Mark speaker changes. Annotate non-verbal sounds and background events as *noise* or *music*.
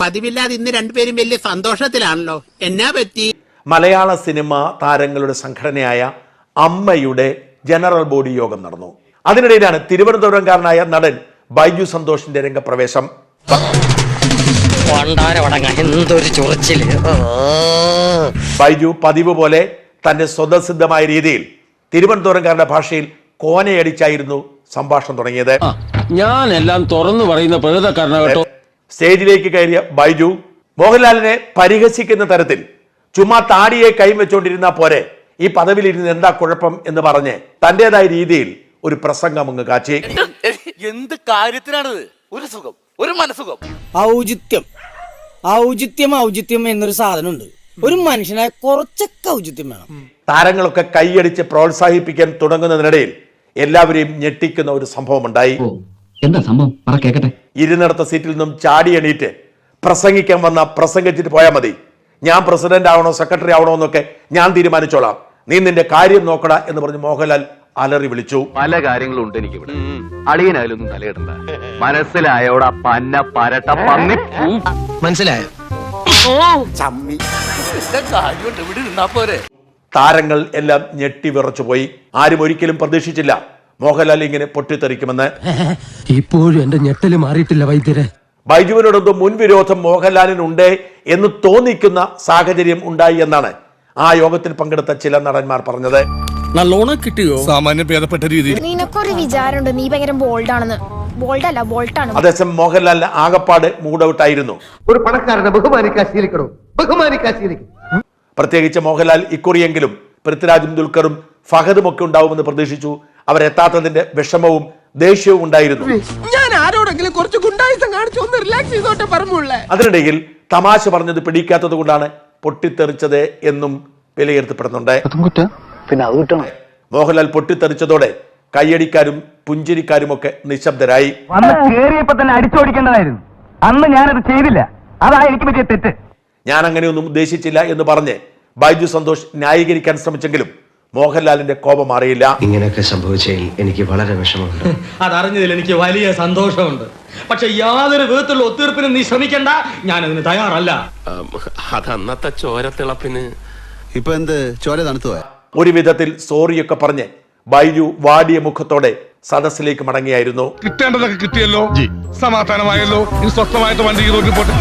Speaker 1: പതിവില്ലാതെ ഇന്ന് രണ്ടുപേരും വലിയ സന്തോഷത്തിലാണല്ലോ. എന്നാ പറ്റി?
Speaker 2: മലയാള സിനിമ താരങ്ങളുടെ സംഘടനയായ അമ്മയുടെ ജനറൽ ബോഡി യോഗം നടന്നു. അതിനിടയിലാണ് തിരുവനന്തപുരംകാരനായ നടൻ ബൈജു സന്തോഷിന്റെ രംഗപ്രവേശം. ബൈജു പതിവ് പോലെ തന്റെ സ്വതസിദ്ധമായ രീതിയിൽ തിരുവനന്തപുരംകാരുടെ ഭാഷയിൽ കോനയടിച്ചായിരുന്നു സംഭാഷണം തുടങ്ങിയത്.
Speaker 3: ഞാൻ എല്ലാം തുറന്നു പറയുന്ന പ്രകൃതക്കാരന കേട്ടോ
Speaker 2: സ്റ്റേജിലേക്ക് കയറിയ ബൈജു മോഹൻലാലിനെ പരിഹസിക്കുന്ന തരത്തിൽ ചുമ്മാ താടിയെ കൈവച്ചുകൊണ്ടിരുന്ന പോരെ. ഈ പദവിയിലിരുന്ന് എന്താ കുഴപ്പം എന്ന് പറഞ്ഞ് തന്റേതായ രീതിയിൽ ഒരു പ്രസംഗം അങ്ങ് കാച്ചി.
Speaker 4: എന്ത് കാര്യത്തിനാണിത്? ഒരു സുഖം ഒരു മനസുഖം
Speaker 5: ഔചിത്യം. ഔചിത്യം ഔചിത്യം എന്നൊരു സാധനമുണ്ട്. ഒരു മനുഷ്യനെ കുറച്ചൊക്കെ ഔചിത്യം വേണം.
Speaker 2: താരങ്ങളൊക്കെ കൈയടിച്ച് പ്രോത്സാഹിപ്പിക്കാൻ തുടങ്ങുന്നതിനിടയിൽ എല്ലാവരെയും ഞെട്ടിക്കുന്ന ഒരു സംഭവം ഉണ്ടായി
Speaker 6: എന്താ സംഭവം? പറ കേക്കട്ടെ.
Speaker 2: ഇരുന്നിടത്ത സീറ്റിൽ നിന്നും ചാടി എണീറ്റ് പ്രസംഗിക്കാൻ വന്ന പ്രസംഗിച്ചിട്ട് പോയാൽ മതി. ഞാൻ പ്രസിഡന്റ് ആവണോ സെക്രട്ടറി ആവണോ എന്നൊക്കെ ഞാൻ തീരുമാനിച്ചോളാം. നീ നിന്റെ കാര്യം നോക്കടാ എന്ന് പറഞ്ഞ് മോഹൻലാൽ അലറി വിളിച്ചു.
Speaker 7: പല കാര്യങ്ങളും ഉണ്ട് എനിക്ക് ഇവിടെ അളിയനായാലൊന്നും തലയിടണ്ട. മനസ്സിലായോടാ പന്ന പരട്ട പന്നി.
Speaker 8: മനസ്സിലായോ?
Speaker 4: എന്താ കാര്യമുണ്ട് ഇവിടെ ഇരുന്നാ പോരെ.
Speaker 2: താരങ്ങൾ എല്ലാം ഞെട്ടി വിറച്ചു പോയി ആരും ഒരിക്കലും പ്രതീക്ഷിച്ചില്ല. മോഹൻലാൽ ഇങ്ങനെ പൊട്ടിത്തെറിക്കുമെന്ന് *laughs*
Speaker 3: ഇപ്പോഴും എന്റെ ഞെട്ടൽ മാറിയിട്ടില്ല വൈദ്യരെ.
Speaker 2: ബൈജുവിനോടൊന്നും മുൻവിരോധം മോഹൻലാലിനുണ്ട് എന്ന് തോന്നിക്കുന്ന സാഹചര്യം ഉണ്ടായി എന്നാണ് ആ യോഗത്തിൽ പങ്കെടുത്ത ചില നടന്മാർ പറഞ്ഞത്.
Speaker 5: നല്ലോണം കിട്ടിയോ?
Speaker 9: സാമാന്യ ഭേദപ്പെട്ട രീതി
Speaker 10: നിനക്കൊരു വിചാരമുണ്ട് നീ ഭയങ്കര ബോൾഡ് ആണെന്ന്. ബോൾഡ് അല്ല ബോൾട്ടാണ്
Speaker 2: അതേസമയം മോഹൻലാലിന് ആകപ്പാട് മൂഡൌട്ടായിരുന്നു
Speaker 8: ഒരു പണക്കാരനെ ബഹുമാനിക്കാൻ ശീലിക്കണോ? ബഹുമാനിക്കാൻ ശീലിക്കും.
Speaker 2: പ്രത്യേകിച്ച് മോഹൻലാൽ ഇക്കുറിയെങ്കിലും പൃഥ്വിരാജും ദുൽഖറും ഫഹദും ഒക്കെ ഉണ്ടാവുമെന്ന് പ്രതീക്ഷിച്ചു. അവരെത്താത്തതിന്റെ വിഷമവും ദേഷ്യവും ഉണ്ടായിരുന്നു.
Speaker 3: ഞാൻ ആരോടെങ്കിലും കുറച്ച് ഗുണ്ടായുസം കാണിച്ചു ഒന്ന് റിലാക്സ് ചെയ്തോട്ടെ പറഞ്ഞുള്ളേ
Speaker 2: അതിനിടയിൽ തമാശ പറഞ്ഞത് പിടിക്കാത്തത് കൊണ്ടാണ് പൊട്ടിത്തെറിച്ചത് എന്നും വിലയിരുത്തപ്പെടുന്നുണ്ട്.
Speaker 7: പിന്നെ അത് കിട്ടണം.
Speaker 2: മോഹൻലാൽ പൊട്ടിത്തെറിച്ചതോടെ കയ്യടിക്കാരും പുഞ്ചിരിക്കാരും ഒക്കെ നിശബ്ദരായി.
Speaker 7: അന്ന് കേറിയപ്പോ തന്നെ അടിച്ചോടിക്കേണ്ടതായിരുന്നു. അന്ന് ഞാനത് ചെയ്തില്ല. അതാ എനിക്ക് പറ്റിയ തെറ്റ്.
Speaker 2: ഞാൻ അങ്ങനെയൊന്നും ഉദ്ദേശിച്ചില്ല എന്ന് പറഞ്ഞ് ബൈജു സന്തോഷ് ന്യായീകരിക്കാൻ ശ്രമിച്ചെങ്കിലും മോഹൻലാലിന്റെ കോപം അറിയില്ല.
Speaker 6: ഇങ്ങനെയൊക്കെ സംഭവിച്ചതിൽ എനിക്ക് വളരെ വിഷമമുണ്ട്.
Speaker 3: അതറിഞ്ഞതിൽ എനിക്ക് വലിയ സന്തോഷമുണ്ട്. പക്ഷെ യാതൊരു വിധത്തിലുള്ള ഒത്തീർപ്പിനും നീ ശ്രമിക്കണ്ട. ഞാൻ അതിന് തയ്യാറല്ല
Speaker 9: അതന്നത്തെ ചോരത്തിളപ്പിന്
Speaker 11: ഇപ്പൊ എന്ത്? ചോര തണുത്തു
Speaker 2: ഒരു വിധത്തിൽ സോറിയൊക്കെ പറഞ്ഞ് ബൈജു വാടിയ മുഖത്തോടെ സദസ്സിലേക്ക് മടങ്ങിയായിരുന്നു.
Speaker 9: കിട്ടേണ്ടതൊക്കെ കിട്ടിയല്ലോ. സമാധാനമായല്ലോ. ഇനി സ്വസ്ഥമായിട്ട് വണ്ടി നോക്കി പോട്ടെ